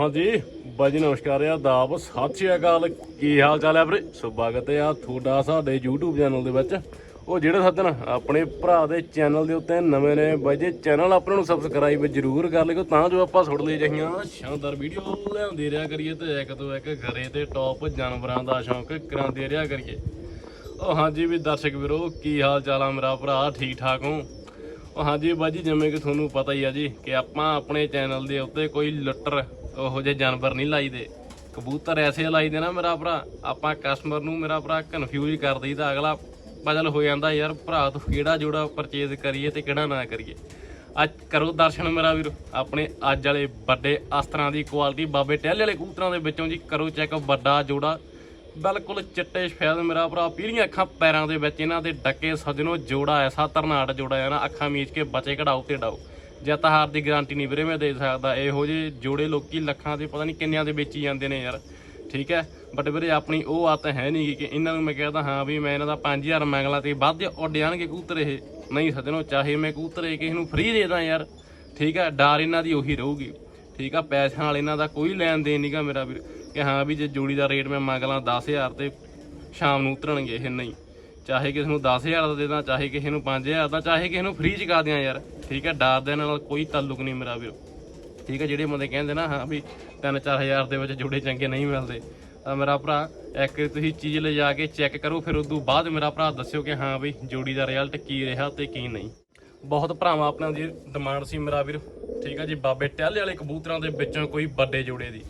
ਹਾਂਜੀ ਬਾਜੀ ਨਮਸਕਾਰ ਆ ਦਾਬ ਸਤਿ ਸ਼੍ਰੀ ਅਕਾਲ। ਕੀ ਹਾਲ ਚਾਲ ਹੈ ਵੀਰੇ? ਸਵਾਗਤ ਹੈ ਆ ਤੁਹਾਡਾ ਸਾਡੇ YouTube ਚੈਨਲ ਦੇ ਵਿੱਚ। ਉਹ ਜਿਹੜੇ ਸੱਜਣ ਆਪਣੇ ਭਰਾ ਦੇ ਚੈਨਲ ਦੇ ਉੱਤੇ ਨਵੇਂ ਨੇ, ਬਾਈ ਜੀ ਚੈਨਲ ਆਪਣੇ ਨੂੰ ਸਬਸਕ੍ਰਾਈਬ ਜ਼ਰੂਰ ਕਰ ਲਿਓ, ਤਾਂ ਜੋ ਆਪਾਂ ਸੁਣ ਲਈ ਜਹੀਆਂ ਸ਼ਾਨਦਾਰ ਵੀਡੀਓ ਲਿਆਉਂਦੇ ਰਿਹਾ ਕਰੀਏ ਤੇ ਇੱਕ ਤੋਂ ਇੱਕ ਘਰੇ ਤੇ ਟੌਪ ਜਾਨਵਰਾਂ ਦਾ ਸ਼ੌਂਕ ਕਰਾਉਂਦੇ ਰਿਹਾ ਕਰੀਏ। ਉਹ ਹਾਂਜੀ ਵੀ ਦਰਸ਼ਕ ਵੀਰੋ, ਕੀ ਹਾਲ ਚਾਲ ਆ ਮੇਰਾ ਭਰਾ? ਠੀਕ ਠਾਕ ਹੋ? ਉਹ ਹਾਂਜੀ ਬਾਜੀ ਜਿਵੇਂ ਕਿ ਤੁਹਾਨੂੰ ਪਤਾ ਹੀ ਆ ਜੀ, ਕਿ ਆਪਾਂ ਆਪਣੇ ਚੈਨਲ ਦੇ ਉੱਤੇ ਕੋਈ ਲੁੱਟਰ ਉਹੋ ਜਿਹੇ ਜਾਨਵਰ ਨਹੀਂ ਲਾਈਦੇ। ਕਬੂਤਰ ਐਸੇ ਲਾਈਦੇ ਨਾ ਮੇਰਾ ਭਰਾ, ਆਪਾਂ ਕਸਟਮਰ ਨੂੰ ਮੇਰਾ ਭਰਾ ਕਨਫਿਊਜ਼ ਕਰ ਦਈਦਾ, ਅਗਲਾ ਪਜ਼ਲ ਹੋ ਜਾਂਦਾ ਯਾਰ, ਭਰਾ ਤੂੰ ਕਿਹੜਾ ਜੋੜਾ ਪਰਚੇਜ਼ ਕਰੀਏ ਤੇ ਕਿਹੜਾ ਨਾ ਕਰੀਏ। ਅੱਜ ਕਰੋ ਦਰਸ਼ਨ ਮੇਰਾ ਵੀਰ, ਆਪਣੇ ਅੱਜ ਵਾਲੇ ਵੱਡੇ ਅਸਤਰਾਂ ਦੀ ਕੁਆਲਿਟੀ ਬਾਬੇ ਟਹਿਲੇ ਵਾਲੇ ਕਬੂਤਰਾਂ ਦੇ ਵਿੱਚੋਂ ਜੀ ਕਰੋ ਚੈੱਕ ਵੱਡਾ ਜੋੜਾ। ਬਿਲਕੁਲ ਚਿੱਟੇ ਸਫੈਦ ਮੇਰਾ ਭਰਾ, ਪੀਲੀਆਂ ਅੱਖਾਂ ਪੈਰਾਂ ਦੇ ਵਿੱਚ ਇਹਨਾਂ ਦੇ ਡੱਕੇ ਸਜਣੋ ਜੋੜਾ ਐਸਾ ਤਰਨਾਟ ਜੋੜਾ ਹੈ ਨਾ, ਅੱਖਾਂ ਮੀਚ ਕੇ ਬਚੇ ਕਢਾਓ ਤੇ ਡਾਓ। ਜਿੱਤ ਹਾਰ ਦੀ ਗਾਰੰਟੀ ਨਹੀਂ ਵੀਰੇ ਮੈਂ ਦੇ ਸਕਦਾ। ਇਹੋ ਜਿਹੇ ਜੋੜੇ ਲੋਕੀ ਲੱਖਾਂ ਦੇ, ਪਤਾ ਨਹੀਂ ਕਿੰਨਿਆਂ ਦੇ ਵੇਚੀ ਜਾਂਦੇ ਨੇ ਯਾਰ। ਠੀਕ ਹੈ? ਬਟ ਵੀਰੇ ਆਪਣੀ ਉਹ ਆਦਤ ਹੈ ਨਹੀਂ ਕਿ ਇਹਨਾਂ ਨੂੰ ਮੈਂ ਕਹਿੰਦਾ ਹਾਂ ਵੀ ਮੈਂ ਇਹਨਾਂ ਦਾ 5000 ਮੰਗਲਾ ਤੇ ਵੱਧ ਉੱਡ ਜਾਣਗੇ ਕਬੂਤਰ ਇਹ। ਨਹੀਂ ਸਜਣੋ, ਚਾਹੇ ਮੈਂ ਕਬੂਤਰ ਇਹ ਕਿਸੇ ਨੂੰ ਫ੍ਰੀ ਦੇ ਦਾਂ ਯਾਰ। ਠੀਕ ਹੈ? ਡਰ ਇਹਨਾਂ ਦੀ ਉਹੀ ਰਹੂਗੀ। ਠੀਕ ਆ? ਪੈਸਿਆਂ ਨਾਲ ਇਹਨਾਂ ਦਾ ਕੋਈ ਲੈਣ ਦੇਣ ਨਹੀਂਗਾ ਮੇਰਾ ਵੀਰ। ਕਿ ਹਾਂ ਵੀ ਜੇ ਜੋੜੀ ਦਾ ਰੇਟ ਮੈਂ ਮੰਗ ਲਾਂ 10000 ਤੇ ਸ਼ਾਮ ਨੂੰ ਉਤਰਨਗੇ, ਇਹ ਨਹੀਂ। ਚਾਹੇ ਕਿਸੇ ਨੂੰ 10000 ਦਾ ਦੇ ਦਾਂ ਚਾਹੇ ਕਿਸੇ ਨੂੰ 5000 ਦਾ ਚਾਹੇ ਕਿਸੇ ਨੂੰ ਫ੍ਰੀ ਚ ਕਰ ਦਿਆਂ ਯਾਰ। ਠੀਕ ਹੈ ਡਰ ਦੇ ਨਾਲ ਕੋਈ ਤਾਲੁਕ ਨਹੀਂ ਮੇਰਾ ਵੀਰੋ। ਠੀਕ ਹੈ ਜਿਹੜੇ ਬੰਦੇ ਕਹਿੰਦੇ ਨਾ ਹਾਂ ਵੀ 3-4000 ਦੇ ਵਿੱਚ ਜੋੜੇ ਚੰਗੇ ਨਹੀਂ ਮਿਲਦੇ ਤਾਂ ਮੇਰਾ ਭਰਾ ਇੱਕ ਤੁਸੀਂ ਚੀਜ਼ ਲਿਜਾ ਕੇ ਚੈੱਕ ਕਰੋ ਫਿਰ ਉਦੋਂ ਬਾਅਦ ਮੇਰਾ ਭਰਾ ਦੱਸਿਓ ਕਿ ਹਾਂ ਵੀ ਜੋੜੀ ਦਾ ਰਿਜ਼ਲਟ ਕੀ ਰਿਹਾ ਤੇ ਕੀ ਨਹੀਂ। ਬਹੁਤ ਭਰਾਵਾਂ ਆਪਣਾ ਦੀ ਡਿਮਾਂਡ ਸੀ ਮੇਰਾ ਵੀਰ। ਠੀਕ ਆ ਜੀ ਬਾਬੇ ਟਹਿਲੇ ਵਾਲੇ ਕਬੂਤਰਾਂ ਦੇ ਵਿੱਚੋਂ ਕੋਈ ਵੱਡੇ ਜੋੜੇ ਦੀ।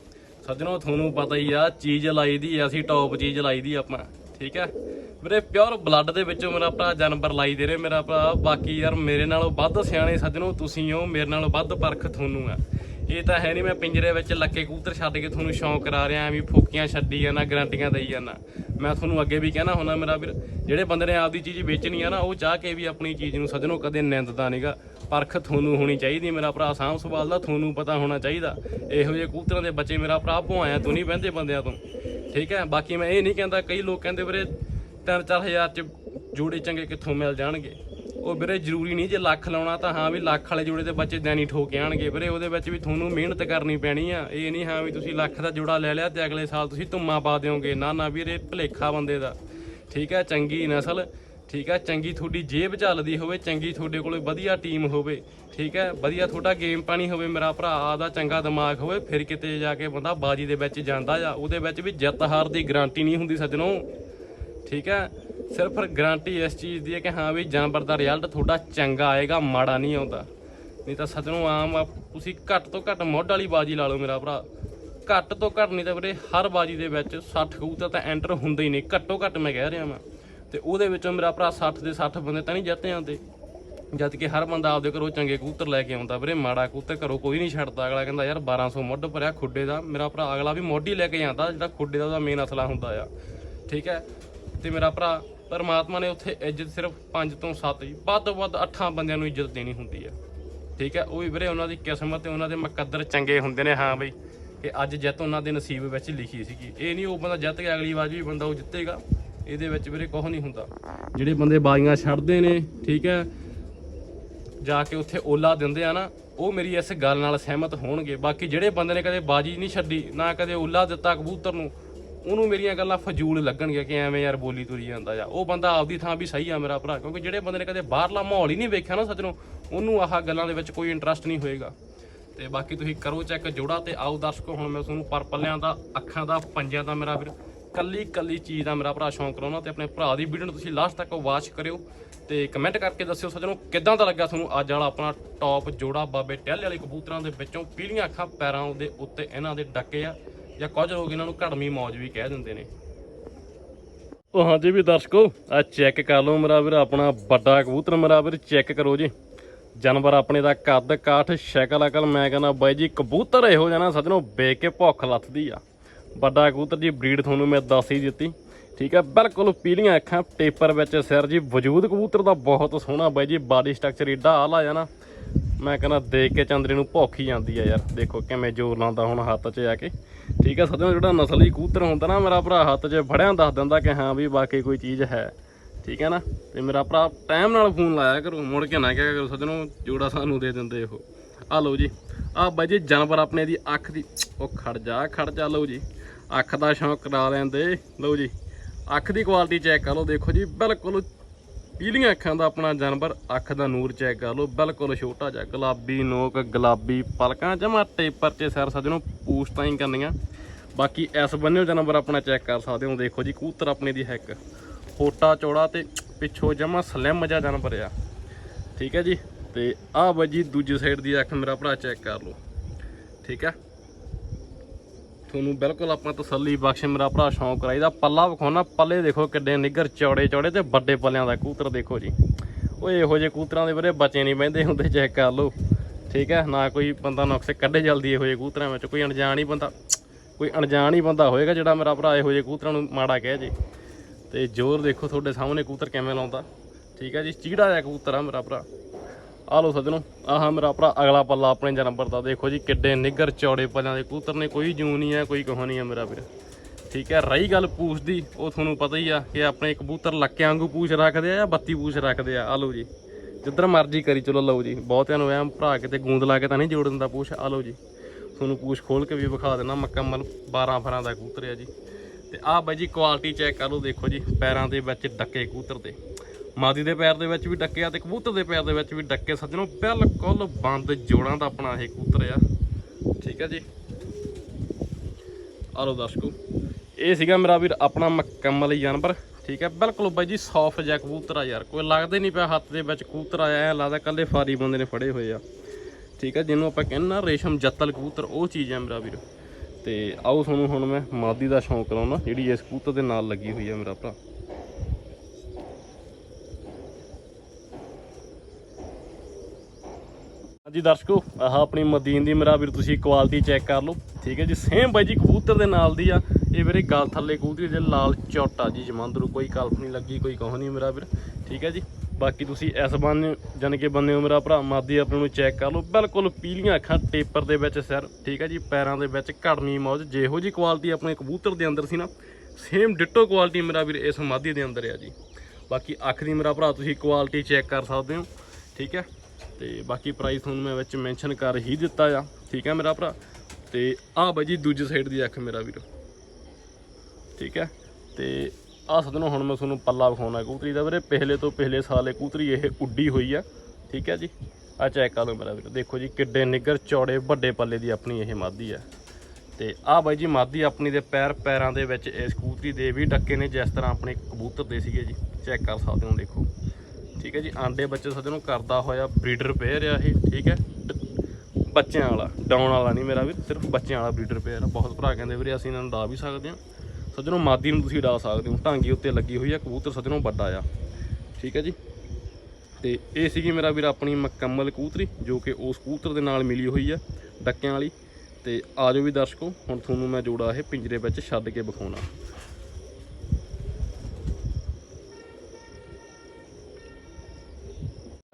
ਸੱਜਣੋ ਤੁਹਾਨੂੰ ਪਤਾ ਹੀ ਆ ਚੀਜ਼ ਲਾਈ ਦੀ ਆ, ਅਸੀਂ ਟੌਪ ਚੀਜ਼ ਲਾਈ ਦੀ ਆਪਾਂ। ਠੀਕ ਆ ਮੇਰੇ ਪਿਓਰ ਬਲੱਡ ਦੇ ਵਿੱਚੋਂ ਮੇਰਾ ਭਰਾ ਜਾਨਵਰ ਲਾਈ ਦੇ ਰਹੇ ਮੇਰਾ ਭਰਾ। ਬਾਕੀ ਯਾਰ, ਮੇਰੇ ਨਾਲੋਂ ਵੱਧ ਸਿਆਣੇ ਸੱਜਣੋ, ਤੁਸੀਂ ਹੋ, ਮੇਰੇ ਨਾਲੋਂ ਵੱਧ ਪਰਖ ਤੁਹਾਨੂੰ ਆ। ਇਹ ਤਾਂ ਹੈ ਨਹੀਂ ਮੈਂ ਪਿੰਜਰੇ ਵਿੱਚ ਲੱਕੇ ਕਬੂਤਰ ਛੱਡ ਕੇ ਤੁਹਾਨੂੰ ਸ਼ੌਂਕ ਕਰਾ ਰਿਹਾ, ਐਵੇਂ ਫੋਕੀਆਂ ਛੱਡੀ ਜਾਂਦਾ, ਗਰੰਟੀਆਂ ਦੇਈ ਜਾਂਦਾ। ਮੈਂ ਤੁਹਾਨੂੰ ਅੱਗੇ ਵੀ ਕਹਿਣਾ ਹੁੰਦਾ ਮੇਰਾ ਵੀਰ, ਜਿਹੜੇ ਬੰਦੇ ਨੇ ਆਪਦੀ ਚੀਜ਼ ਵੇਚਣੀ ਆ ਨਾ, ਉਹ ਚਾਹ ਕੇ ਵੀ ਆਪਣੀ ਚੀਜ਼ ਨੂੰ ਸੱਜਣੋ ਕਦੇ ਨਿੰਦਦਾ ਨਹੀਂਗਾ ਪਰਖ ਤੁਹਾਨੂੰ ਹੋਣੀ ਚਾਹੀਦੀ ਮੇਰਾ ਭਰਾ ਸਾਂਭ ਸਵਾਲ ਦਾ ਤੁਹਾਨੂੰ ਪਤਾ ਹੋਣਾ ਚਾਹੀਦਾ। ਇਹੋ ਜਿਹੇ ਕਬੂਤਰਾਂ ਦੇ ਬੱਚੇ ਮੇਰਾ ਭਰਾ ਭੁਆਇਆ ਤੂੰ ਨਹੀਂ ਬਹਿੰਦੇ ਬੰਦਿਆਂ ਤੋਂ। ਠੀਕ ਹੈ, ਬਾਕੀ ਮੈਂ ਇਹ ਨਹੀਂ ਕਹਿੰਦਾ, ਕਈ ਲੋਕ ਕਹਿੰਦੇ ਵੀਰੇ 3-4000 ਚ ਜੋੜੇ ਚੰਗੇ ਕਿੱਥੋਂ ਮਿਲ ਜਾਣਗੇ? ਉਹ ਵੀਰੇ ਜ਼ਰੂਰੀ ਨਹੀਂ ਜੇ ਲੱਖ ਲਾਉਣਾ ਤਾਂ ਹਾਂ ਵੀ ਲੱਖ ਵਾਲੇ ਜੋੜੇ ਦੇ ਬੱਚੇ ਦੇਣੀ ਠੋਕ ਆਣਗੇ। ਵੀਰੇ ਉਹਦੇ ਵਿੱਚ ਵੀ ਤੁਹਾਨੂੰ ਮਿਹਨਤ ਕਰਨੀ ਪੈਣੀ ਆ। ਇਹ ਨਹੀਂ ਹਾਂ ਵੀ ਤੁਸੀਂ ਲੱਖ ਦਾ ਜੋੜਾ ਲੈ ਲਿਆ ਤੇ ਅਗਲੇ ਸਾਲ ਤੁਸੀਂ ਧੁੰਮਾ ਪਾ ਦਿਓਗੇ। ਨਾ ਨਾ ਵੀਰੇ, ਭਲੇਖਾ ਬੰਦੇ ਦਾ। ਠੀਕ ਹੈ ਚੰਗੀ ਨਸਲ। ਠੀਕ ਹੈ ਚੰਗੀ ਤੁਹਾਡੀ ਜੇਬ ਚੱਲਦੀ ਹੋਵੇ, ਚੰਗੀ ਤੁਹਾਡੇ ਕੋਲੇ ਵਧੀਆ ਟੀਮ ਹੋਵੇ। ਠੀਕ ਹੈ ਵਧੀਆ ਤੁਹਾਡਾ ਗੇਮ ਪਾਣੀ ਹੋਵੇ ਮੇਰਾ ਭਰਾ ਦਾ ਚੰਗਾ ਦਿਮਾਗ ਹੋਵੇ, ਫਿਰ ਕਿਤੇ ਜਾ ਕੇ ਬੰਦਾ ਬਾਜੀ ਦੇ ਵਿੱਚ ਜਾਂਦਾ ਆ। ਉਹਦੇ ਵਿੱਚ ਵੀ ਜਿੱਤ ਹਾਰ ਦੀ ਗਾਰੰਟੀ ਨਹੀਂ ਹੁੰਦੀ ਸੱਜਣੋ। ਠੀਕ ਹੈ? ਸਿਰਫ ਗਾਰੰਟੀ ਇਸ ਚੀਜ਼ ਦੀ ਹੈ ਕਿ ਹਾਂ ਵੀ ਜਾਨਵਰ ਦਾ ਰਿਜ਼ਲਟ ਤੁਹਾਡਾ ਚੰਗਾ ਆਏਗਾ, ਮਾੜਾ ਨਹੀਂ ਆਉਂਦਾ। ਨਹੀਂ ਤਾਂ ਸੱਚ ਨੂੰ ਆਮ ਤੁਸੀਂ ਘੱਟ ਤੋਂ ਘੱਟ ਮੋਢ ਵਾਲੀ ਬਾਜੀ ਲਾ ਲਓ ਮੇਰਾ ਭਰਾ। ਘੱਟ ਤੋਂ ਘੱਟ ਨਹੀਂ ਤਾਂ ਵੀਰੇ, ਹਰ ਬਾਜੀ ਦੇ ਵਿੱਚ 60 ਕਬੂਤਰ ਤਾਂ ਐਂਟਰ ਹੁੰਦੇ ਹੀ ਨਹੀਂ ਘੱਟੋ ਘੱਟ ਮੈਂ ਕਹਿ ਰਿਹਾ ਮੈਂ ਤੇ ਉਹਦੇ ਵਿੱਚੋਂ ਮੇਰਾ ਭਰਾ 60 ਦੇ 60 ਬੰਦੇ ਤਾਂ ਨਹੀਂ ਜਿੱਤ ਆਉਂਦੇ। ਜਦ ਕਿ ਹਰ ਬੰਦਾ ਆਪਦੇ ਘਰੋਂ ਚੰਗੇ ਕਬੂਤਰ ਲੈ ਕੇ ਆਉਂਦਾ ਵੀਰੇ, ਮਾੜਾ ਕਬੂਤਰ ਘਰੋਂ ਕੋਈ ਨਹੀਂ ਛੱਡਦਾ। ਅਗਲਾ ਕਹਿੰਦਾ, ਯਾਰ 1200 ਮੁੱਢ ਭਰਿਆ ਖੁੱਡੇ ਦਾ। ਮੇਰਾ ਭਰਾ ਅਗਲਾ ਵੀ ਮੋਢੀ ਲੈ ਕੇ ਜਾਂਦਾ, ਜਿਹੜਾ ਖੁੱਡੇ ਦਾ ਉਹਦਾ ਮੇਨ ਅਸਲਾ ਹੁੰਦਾ ਆ। ਠੀਕ ਹੈ? ਤੇ ਮੇਰਾ ਭਰਾ ਪਰਮਾਤਮਾ ਨੇ ਉੱਥੇ ਇੱਜ਼ਤ ਸਿਰਫ 5 ਤੋਂ 7 ਹੀ ਵੱਧ ਤੋਂ ਵੱਧ 8 ਬੰਦਿਆਂ ਨੂੰ ਇੱਜ਼ਤ ਦੇਣੀ ਹੁੰਦੀ ਆ। ਠੀਕ ਹੈ ਉਹ ਵੀ ਵੀਰੇ ਉਹਨਾਂ ਦੀ ਕਿਸਮਤ ਤੇ ਉਹਨਾਂ ਦੇ ਮੁਕੱਦਰ ਚੰਗੇ ਹੁੰਦੇ ਨੇ, ਹਾਂ ਬਈ। ਕਿ ਅੱਜ ਜਿੱਤ ਉਹਨਾਂ ਦੇ ਨਸੀਬ ਵਿੱਚ ਲਿਖੀ ਸੀਗੀ। ਇਹ ਨਹੀਂ ਉਹ ਬੰਦਾ ਜਿੱਤ ਗਿਆ ਅਗਲੀ ਵਾਰ ਵੀ ਬੰਦਾ ਉਹ ਜਿੱਤੇਗਾ। ਇਹਦੇ ਵਿੱਚ ਵੀਰੇ ਕੁਝ ਨਹੀਂ ਹੁੰਦਾ। ਜਿਹੜੇ ਬੰਦੇ ਬਾਜ਼ੀਆਂ ਛੱਡਦੇ ਨੇ, ਠੀਕ ਹੈ ਜਾ ਕੇ ਉੱਥੇ ਓਲਾ ਦਿੰਦੇ ਆ ਨਾ, ਉਹ ਮੇਰੀ ਇਸ ਗੱਲ ਨਾਲ ਸਹਿਮਤ ਹੋਣਗੇ। ਬਾਕੀ ਜਿਹੜੇ ਬੰਦੇ ਨੇ ਕਦੇ ਬਾਜੀ ਨਹੀਂ ਛੱਡੀ, ਨਾ ਕਦੇ ਓਲਾ ਦਿੱਤਾ ਕਬੂਤਰ ਨੂੰ ਉਹਨੂੰ ਮੇਰੀਆਂ ਗੱਲਾਂ ਫਜ਼ੂਲ ਲੱਗਣਗੀਆਂ ਕਿ ਐਵੇਂ ਯਾਰ ਬੋਲੀ ਤੁਰੀ ਜਾਂਦਾ ਆ ਉਹ ਬੰਦਾ ਆਪਦੀ ਥਾਂ ਵੀ ਸਹੀ ਆ ਮੇਰਾ ਭਰਾ, ਕਿਉਂਕਿ ਜਿਹੜੇ ਬੰਦੇ ਨੇ ਕਦੇ ਬਾਹਰਲਾ ਮਾਹੌਲ ਹੀ ਨਹੀਂ ਵੇਖਿਆ ਨਾ ਸੱਜਣੋ ਉਹਨੂੰ ਆਹ ਗੱਲਾਂ ਦੇ ਵਿੱਚ ਕੋਈ ਇੰਟਰਸਟ ਨਹੀਂ ਹੋਏਗਾ। ਤੇ ਬਾਕੀ ਤੁਸੀਂ ਕਰੋ ਚੈੱਕ ਜੋੜਾ ਤੇ ਆਓ ਦਰਸ਼ਕੋ, ਹੁਣ ਮੈਂ ਤੁਹਾਨੂੰ ਪਰ ਪੱਲਿਆਂ ਦਾ, ਅੱਖਾਂ ਦਾ ਪੰਜਿਆਂ ਦਾ ਮੇਰਾ ਵੀਰ, ਕੱਲੀ ਕੱਲੀ ਚੀਜ਼ ਦਾ ਮੇਰਾ ਭਰਾ ਸ਼ੌਂਕ ਕਰਾਉਣਾ ਤੇ ਆਪਣੇ ਭਰਾ ਦੀ ਵੀਡੀਓ ਨੂੰ ਤੁਸੀਂ ਲਾਸਟ ਤੱਕ ਵਾਚ ਕਰਿਓ ਤੇ ਕਮੈਂਟ ਕਰਕੇ ਦੱਸਿਓ ਸੱਜਣੋ ਕਿੱਦਾਂ ਦਾ ਲੱਗਾ ਤੁਹਾਨੂੰ ਅੱਜ ਵਾਲਾ ਆਪਣਾ ਟੌਪ ਜੋੜਾ ਬਾਬੇ ਟਹਿਲੇ ਵਾਲੇ ਕਬੂਤਰਾਂ ਦੇ ਵਿੱਚੋਂ ਪੀਲੀਆਂ ਅੱਖਾਂ ਪੈਰਾਂ ਦੇ ਉੱਤੇ ਇਹਨਾਂ ਦੇ ਡੱਕੇ ਆ। ਜਾਂ ਕੁਝ ਲੋਕ ਇਹਨਾਂ ਨੂੰ ਘੜਮੀ ਮੌਜ ਵੀ ਕਹਿ ਦਿੰਦੇ ਨੇ। ਉਹ ਹਾਂਜੀ ਵੀ ਦਰਸ਼ਕੋ, ਆ ਚੈੱਕ ਕਰ ਲਓ ਮੇਰਾ ਵੀਰ ਆਪਣਾ ਵੱਡਾ ਕਬੂਤਰ ਮੇਰਾ ਵੀਰ ਚੈੱਕ ਕਰੋ ਜੀ। ਜਾਨਵਰ ਆਪਣੇ ਦਾ ਕੱਦ, ਕਾਠ, ਸ਼ਕਲ, ਅਕਲ, ਮੈਂ ਕਹਿੰਦਾ ਬਾਈ ਜੀ, ਕਬੂਤਰ ਇਹੋ ਜਿਹਾ ਨਾ ਸੱਜਣੋ, ਵੇਖ ਕੇ ਭੁੱਖ ਲੱਥਦੀ ਆ। ਵੱਡਾ ਕਬੂਤਰ ਜੀ ਬਰੀਡ ਤੁਹਾਨੂੰ ਮੈਂ ਦੱਸ ਹੀ ਦਿੱਤੀ। ਠੀਕ ਹੈ ਬਿਲਕੁਲ ਪੀਲੀਆਂ ਅੱਖਾਂ ਟੇਪਰ ਵਿੱਚ ਸਿਰ ਜੀ, ਵਜੂਦ ਕਬੂਤਰ ਦਾ ਬਹੁਤ ਸੋਹਣਾ ਬਾਈ ਜੀ ਬਾਡੀ ਸਟਰਕਚਰ ਏਡਾ ਆਲਾ ਆ ਨਾ। ਮੈਂ ਕਹਿੰਦਾ ਦੇਖ ਕੇ ਚੰਦਰੇ ਨੂੰ ਭੁੱਖ ਹੀ ਜਾਂਦੀ ਆ ਯਾਰ। ਦੇਖੋ ਕਿਵੇਂ ਜ਼ੋਰ ਲਾਉਂਦਾ ਹੁਣ ਹੱਥ 'ਚ ਆ ਕੇ। ਠੀਕ ਆ ਸੱਜਣੋ, ਜਿਹੜਾ ਨਸਲੀ ਕੂਤਰ ਹੁੰਦਾ ਨਾ, ਮੇਰਾ ਭਰਾ ਹੱਥ 'ਚ ਫੜਿਆ ਦੱਸ ਦਿੰਦਾ ਕਿ ਹਾਂ ਵੀ ਬਾਕੀ ਕੋਈ ਚੀਜ਼ ਹੈ। ਠੀਕ ਹੈ ਨਾ? ਤੇ ਮੇਰਾ ਭਰਾ ਟਾਈਮ ਨਾਲ ਫੋਨ ਲਾਇਆ ਕਰੋ, ਮੁੜ ਕੇ ਨਾ ਕਿਹਾ ਕਰੋ, ਸੱਜਣੋ, ਜੋੜਾ ਸਾਨੂੰ ਦੇ ਦਿੰਦੇ ਉਹ। ਆ ਲਓ ਜੀ, ਆ ਬਾਈ ਜੀ, ਜਾਨਵਰ ਆਪਣੇ ਦੀ ਅੱਖ ਦੀ, ਉਹ ਖੜ ਜਾ ਖੜ ਜਾ, ਲਓ ਜੀ। ਅੱਖ ਦਾ ਸ਼ੌਂਕ ਕਰਾ ਲੈਂਦੇ। ਲਓ ਜੀ, ਅੱਖ ਦੀ ਕੁਆਲਿਟੀ ਚੈੱਕ ਕਰ ਲਓ, ਦੇਖੋ ਜੀ, ਬਿਲਕੁਲ ਪੀਲੀਆਂ ਅੱਖਾਂ ਦਾ ਆਪਣਾ ਜਾਨਵਰ, ਅੱਖ ਦਾ ਨੂਰ ਚੈੱਕ ਕਰ ਲਓ, ਬਿਲਕੁਲ ਛੋਟਾ ਜਿਹਾ ਗੁਲਾਬੀ ਨੋਕ, ਗੁਲਾਬੀ ਪਲਕਾਂ, ਜਮਾ ਟੇਪਰ ਚ ਸਿਰ ਸਜਣੋ ਪੂਛ ਤਾਂ ਹੀ ਕਰਨੀਆਂ। ਬਾਕੀ ਇਸ ਬੰਨਿਓ ਜਾਨਵਰ ਆਪਣਾ ਚੈੱਕ ਕਰ ਸਕਦੇ ਹੋ, ਦੇਖੋ ਜੀ ਕੂਤਰ ਆਪਣੇ ਦੀ ਹੈਕ। ਹੋਟਾ ਚੌੜਾ ਤੇ ਪਿੱਛੋਂ ਜਮਾ ਸਲਿਮ ਜਿਹਾ ਜਾਨਵਰ ਆ। ਠੀਕ ਹੈ ਜੀ? ਤੇ ਆਹ ਬਾਜੀ ਦੂਜੀ ਸਾਈਡ ਦੀ ਅੱਖ ਮੇਰਾ ਭਰਾ ਚੈੱਕ ਕਰ ਲਓ। ਠੀਕ ਹੈ? ਤੁਹਾਨੂੰ ਬਿਲਕੁਲ ਆਪਾਂ ਤਸੱਲੀ ਬਖਸ਼, ਮੇਰਾ ਭਰਾ ਸ਼ੌਂਕ ਕਰਾਈਦਾ ਪੱਲਾ ਵਿਖਾਉਣਾ, ਪੱਲੇ ਦੇਖੋ ਕਿੱਡੇ ਨਿੱਗਰ ਚੌੜੇ ਚੌੜੇ ਤੇ ਵੱਡੇ ਪੱਲਿਆਂ ਦਾ ਕੂਤਰ ਦੇਖੋ ਜੀ। ਓਏ, ਇਹੋ ਜਿਹੇ ਕੂਤਰਾਂ ਦੇ ਵੀਰੇ ਬੱਚੇ ਨਹੀਂ ਬਹਿੰਦੇ ਹੁੰਦੇ, ਚੈੱਕ ਕਰ ਲਓ। ਠੀਕ ਹੈ, ਨਾ ਕੋਈ ਬੰਦਾ ਨੁਕਸੇ ਕੱਢੇ ਜਲਦੀ ਇਹੋ ਜਿਹੇ ਕਬੂਤਰਾਂ ਵਿੱਚ, ਕੋਈ ਅਣਜਾਣ ਹੀ ਬੰਦਾ, ਕੋਈ ਅਣਜਾਣ ਹੀ ਬੰਦਾ ਹੋਏਗਾ ਜਿਹੜਾ ਮੇਰਾ ਭਰਾ ਇਹੋ ਜਿਹੇ ਕੂਤਰਾਂ ਨੂੰ ਮਾੜਾ ਕਹਿ ਜੇ। ਤੇ ਜ਼ੋਰ ਦੇਖੋ ਤੁਹਾਡੇ ਸਾਹਮਣੇ ਕੂਤਰ ਕਿਵੇਂ ਲਾਉਂਦਾ। ਠੀਕ ਹੈ ਜੀ, ਚੀੜਾ ਜਿਹਾ ਕਬੂਤਰ ਆ ਮੇਰਾ ਭਰਾ। ਆ ਲਓ ਸੱਜਣੋ, ਆਹ ਮੇਰਾ ਭਰਾ, ਅਗਲਾ ਪੱਲਾ ਆਪਣੇ ਜਨੰਬਰ ਦਾ। ਦੇਖੋ ਜੀ, ਕਿੱਡੇ ਨਿੱਗਰ ਚੌੜੇ ਪੱਲਿਆਂ ਦੇ ਕਬੂਤਰ ਨੇ, ਕੋਈ ਜੂਨ ਨਹੀਂ ਹੈ, ਕੋਈ ਕਹੋ ਨਹੀਂ ਹੈ ਮੇਰਾ ਵੀਰ। ਠੀਕ ਹੈ, ਰਹੀ ਗੱਲ ਪੂਛ ਦੀ, ਉਹ ਤੁਹਾਨੂੰ ਪਤਾ ਹੀ ਆ ਕਿ ਆਪਣੇ ਕਬੂਤਰ ਲੱਕਿਆਂ ਵਾਂਗੂ ਪੂਛ ਰੱਖਦੇ ਆ ਜਾਂ ਬੱਤੀ ਪੂਛ ਰੱਖਦੇ ਆ। ਆ ਲਓ ਜੀ, ਜਿੱਧਰ ਮਰਜ਼ੀ ਕਰੀ ਚਲੋ, ਲਓ ਜੀ, ਬਹੁਤਿਆਂ ਨੂੰ ਐਂ ਭਰਾ ਕਿਤੇ ਗੂੰਦ ਲਾ ਕੇ ਤਾਂ ਨਹੀਂ ਜੋੜ ਦਿੰਦਾ ਪੂਛ, ਆ ਲਓ ਜੀ। ਤੁਹਾਨੂੰ ਪੂਛ ਖੋਲ ਕੇ ਵੀ ਵਿਖਾ ਦੇਣਾ, ਮੁਕੰਮਲ 12 ਫਰਾਂ ਦਾ ਕਬੂਤਰ ਆ ਜੀ। ਤੇ ਆਹ ਬਾਈ ਜੀ ਕੁਆਲਿਟੀ ਚੈੱਕ ਕਰ ਲਓ, ਦੇਖੋ ਜੀ, ਪੈਰਾਂ ਦੇ ਵਿੱਚ ਡੱਕੇ ਕਬੂਤਰ ਦੇ ਮਾਦੀ ਦੇ ਪੈਰ ਦੇ ਵਿੱਚ ਵੀ ਡੱਕੇ ਆ ਤੇ ਕਬੂਤਰ ਦੇ ਪੈਰ ਦੇ ਵਿੱਚ ਵੀ ਡੱਕੇ ਸੱਜਣੋ, ਬਿਲਕੁਲ ਬੰਦ ਜੋੜਾਂ ਦਾ ਆਪਣਾ ਇਹ ਕਬੂਤਰ ਆ। ਠੀਕ ਹੈ ਜੀ। ਆ ਲਓ ਦਰਸ਼ਕੋ, ਇਹ ਸੀਗਾ ਮੇਰਾ ਵੀਰ ਆਪਣਾ ਮੁਕੰਮਲ ਜਾਨਵਰ। ਠੀਕ ਹੈ ਬਿਲਕੁਲ ਬਾਈ ਜੀ ਸੌਫਟ ਜਿਹਾ ਕਬੂਤਰ ਆ ਯਾਰ, ਕੋਈ ਲੱਗਦਾ ਨਹੀਂ ਪਿਆ ਹੱਥ ਦੇ ਵਿੱਚ ਕਬੂਤਰ ਆਇਆ ਐ ਲੱਗਦਾ ਕੱਲੇ ਫਾਰੀ ਬੰਦੇ ਨੇ ਫੜੇ ਹੋਏ ਆ। ਠੀਕ ਹੈ ਜਿਹਨੂੰ ਆਪਾਂ ਕਹਿੰਦੇ ਨਾ ਰੇਸ਼ਮ ਜੱਤਲ ਕਬੂਤਰ, ਉਹ ਚੀਜ਼ ਹੈ ਮੇਰਾ ਵੀਰ। ਤੇ ਆਓ ਤੁਹਾਨੂੰ ਹੁਣ ਮੈਂ ਮਾਦੀ ਦਾ ਸ਼ੌਂਕ ਕਰਾਉਣਾ ਜਿਹੜੀ ਇਸ ਕਬੂਤਰ ਦੇ ਨਾਲ ਲੱਗੀ ਹੋਈ ਹੈ ਮੇਰਾ ਭਰਾ। ਹਾਂਜੀ ਦਰਸ਼ਕੋ, ਆਹ ਆਪਣੀ ਮਦੀਨ ਦੀ ਮੇਰਾ ਵੀਰ ਤੁਸੀਂ ਕੁਆਲਿਟੀ ਚੈੱਕ ਕਰ ਲਓ। ਠੀਕ ਹੈ ਜੀ ਸੇਮ ਬਾਈ ਜੀ ਕਬੂਤਰ ਦੇ ਨਾਲ ਦੀ ਆ। ਇਹ ਵੀਰੇ ਗਲ ਥੱਲੇ ਕਬੂਤਰੀ ਦੇ ਲਾਲ ਚੌਟਾ ਜੀ ਜਮੰਦਰੂ, ਕੋਈ ਕਲਪ ਨਹੀਂ ਲੱਗੀ, ਕੋਈ ਕਹੋ ਨਹੀਂ ਮੇਰਾ ਵੀਰ। ਠੀਕ ਹੈ ਜੀ, ਬਾਕੀ ਤੁਸੀਂ ਇਸ ਬੰਨੇ ਜਾਨ ਕੇ ਬੰਨੇ ਹੋ ਮੇਰਾ ਭਰਾ ਮਾਦੀ ਆਪਣੇ ਨੂੰ ਚੈੱਕ ਕਰ ਲਓ। ਬਿਲਕੁਲ ਪੀਲੀਆਂ ਅੱਖਾਂ ਟੇਪਰ ਦੇ ਵਿੱਚ ਸਿਰ, ਠੀਕ ਹੈ ਜੀ, ਪੈਰਾਂ ਦੇ ਵਿੱਚ ਘੜਮੀ ਮੌਜ। ਜਿਹੋ ਜੀ ਕੁਆਲਿਟੀ ਆਪਣੇ ਕਬੂਤਰ ਦੇ ਅੰਦਰ ਸੀ ਨਾ ਸੇਮ ਡਿੱਟੋ ਕੁਆਲਿਟੀ ਮੇਰਾ ਵੀਰ ਇਸ ਮਾਦੀ ਦੇ ਅੰਦਰ ਆ ਜੀ। ਬਾਕੀ ਅੱਖ ਦੀ ਮੇਰਾ ਭਰਾ, ਤੁਸੀਂ ਕੁਆਲਿਟੀ ਚੈੱਕ ਕਰ ਸਕਦੇ ਹੋ। ਠੀਕ ਹੈ ਤੇ ਬਾਕੀ ਪ੍ਰਾਈਸ ਤੁਹਾਨੂੰ ਮੈਂ ਵਿੱਚ ਮੈਂਸ਼ਨ ਕਰ ਹੀ ਦਿੱਤਾ ਆ। ਠੀਕ ਹੈ ਮੇਰਾ ਭਰਾ? ਤੇ ਆਹ ਬਾਈ ਜੀ ਦੂਜੀ ਸਾਈਡ ਦੀ ਅੱਖ ਮੇਰਾ ਵੀਰੋ। ਠੀਕ ਹੈ? ਤੇ ਆਹ ਸਦਨੋਂ ਹੁਣ ਮੈਂ ਤੁਹਾਨੂੰ ਪੱਲਾ ਵਿਖਾਉਣਾ ਕੂਤਰੀ ਦਾ ਵੀਰੇ। ਪਹਿਲੇ ਤੋਂ ਪਹਿਲੇ ਸਾਲ ਇਹ ਕੂਤਰੀ ਇਹ ਉੱਡੀ ਹੋਈ ਆ। ਠੀਕ ਹੈ ਜੀ? ਆ ਚੈੱਕ ਕਰ ਲਓ ਮੇਰਾ ਵੀਰ। ਦੇਖੋ ਜੀ ਕਿੱਡੇ ਨਿੱਗਰ ਚੌੜੇ, ਵੱਡੇ ਪੱਲੇ ਦੀ ਆਪਣੀ ਇਹ ਮਾਦੀ ਆ। ਤੇ ਆਹ ਬਾਈ ਜੀ ਮਾਦੀ ਆਪਣੀ ਦੇ ਪੈਰ ਪੈਰਾਂ ਦੇ ਵਿੱਚ ਇਸ ਕੂਤਰੀ ਦੇ ਵੀ ਡੱਕੇ ਨੇ ਜਿਸ ਤਰ੍ਹਾਂ ਆਪਣੇ ਕਬੂਤਰ ਦੇ ਸੀਗੇ ਜੀ। ਚੈੱਕ ਕਰ ਸਕਦੇ ਹੋ ਦੇਖੋ। ਠੀਕ ਹੈ ਜੀ, ਆਂਡੇ ਬੱਚੇ ਸਦੇ ਨੂੰ ਕਰਦਾ ਹੋਇਆ ਬਰੀਡਰ ਪੇਅਰ ਆ ਇਹ, ਠੀਕ ਹੈ। ਡ- ਬੱਚਿਆਂ ਵਾਲਾ, ਡਾਉਣ ਵਾਲਾ ਨਹੀਂ ਮੇਰਾ ਵੀ, ਸਿਰਫ ਬੱਚਿਆਂ ਵਾਲਾ ਬਰੀਡਰ ਪੇਅਰ ਆ। ਬਹੁਤ ਭਰਾ ਕਹਿੰਦੇ ਵੀਰੇ, ਅਸੀਂ ਇਹਨਾਂ ਨੂੰ ਡਾ ਵੀ ਸਕਦੇ ਹਾਂ। ਸੱਜਣੋਂ, ਮਾਦੀ ਨੂੰ ਤੁਸੀਂ ਡਾ ਸਕਦੇ ਹੋ। ਢਾਂਗੀ ਉੱਤੇ ਲੱਗੀ ਹੋਈ ਆ, ਕਬੂਤਰ ਸੱਜਣੋਂ ਵੱਡਾ ਆ। ਠੀਕ ਹੈ ਜੀ। ਤੇ ਇਹ ਸੀਗੀ ਮੇਰਾ ਵੀਰ ਆਪਣੀ ਮੁਕੰਮਲ ਕਬੂਤਰੀ, ਜੋ ਕਿ ਉਸ ਕਬੂਤਰ ਦੇ ਨਾਲ ਮਿਲੀ ਹੋਈ ਆ, ਡੱਕਿਆਂ ਵਾਲੀ। ਤੇ ਆਜੋ ਵੀ ਦਰਸ਼ਕੋ, ਹੁਣ ਤੁਹਾਨੂੰ ਮੈਂ ਜੋੜਾ ਇਹ ਪਿੰਜਰੇ ਵਿੱਚ ਛੱਡ ਕੇ ਵਿਖਾਉਣਾ।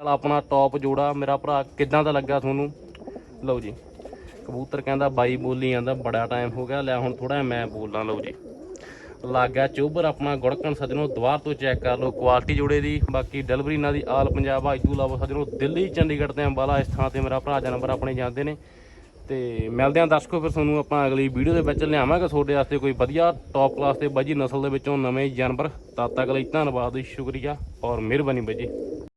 ਆਪਣਾ ਟੌਪ ਜੋੜਾ ਮੇਰਾ ਭਰਾ ਕਿੱਦਾਂ ਦਾ ਲੱਗਾ ਤੁਹਾਨੂੰ? ਲਓ ਜੀ, ਕਬੂਤਰ ਕਹਿੰਦਾ ਬਾਈ ਬੋਲੀ ਜਾਂਦਾ, ਬੜਾ ਟਾਈਮ ਹੋ ਗਿਆ। ਲੈ ਹੁਣ ਥੋੜਾ ਮੈਂ ਬੋਲਾਂ, ਲਓ ਜੀ। ਲੱਗ ਚੋਬਰ ਆਪਣਾ ਗੁੜਕਣ ਸੱਜਣੋ ਦੁਆਰ ਤੋਂ ਚੈੱਕ ਕਰ ਲਓ ਕੁਆਲਿਟੀ ਜੋੜੇ ਦੀ। ਬਾਕੀ ਡਿਲੀਵਰੀ ਇਹਨਾਂ ਦੀ ਆਲ ਪੰਜਾਬ ਆਈ ਆਜੂ ਲਾਵੋ ਸੱਜਣੋ ਦਿੱਲੀ, ਚੰਡੀਗੜ੍ਹ ਤੇ ਅੰਬਾਲਾ, ਇਸ ਥਾਂ ਤੇ ਮੇਰਾ ਭਰਾ ਜਾਨਵਰ ਆਪਣੇ ਜਾਂਦੇ ਨੇ। ਤੇ ਮਿਲਦੇ ਆਂ ਦਰਸ਼ਕੋ ਫਿਰ ਤੁਹਾਨੂੰ ਆਪਾਂ ਅਗਲੀ ਵੀਡੀਓ ਦੇ ਵਿੱਚ ਲਿਆਵਾਂਗੇ। ਤੁਹਾਡੇ ਵਾਸਤੇ ਕੋਈ ਵਧੀਆ ਟੌਪ ਕਲਾਸ ਤੇ ਬਾਜੀ ਨਸਲ ਦੇ ਵਿੱਚੋਂ ਨਵੇਂ ਜਾਨਵਰ। ਤਦ ਤੱਕ ਲਈ ਧੰਨਵਾਦ, ਸ਼ੁਕਰੀਆ ਔਰ ਮਿਹਰਬਾਨੀ ਬਾਈ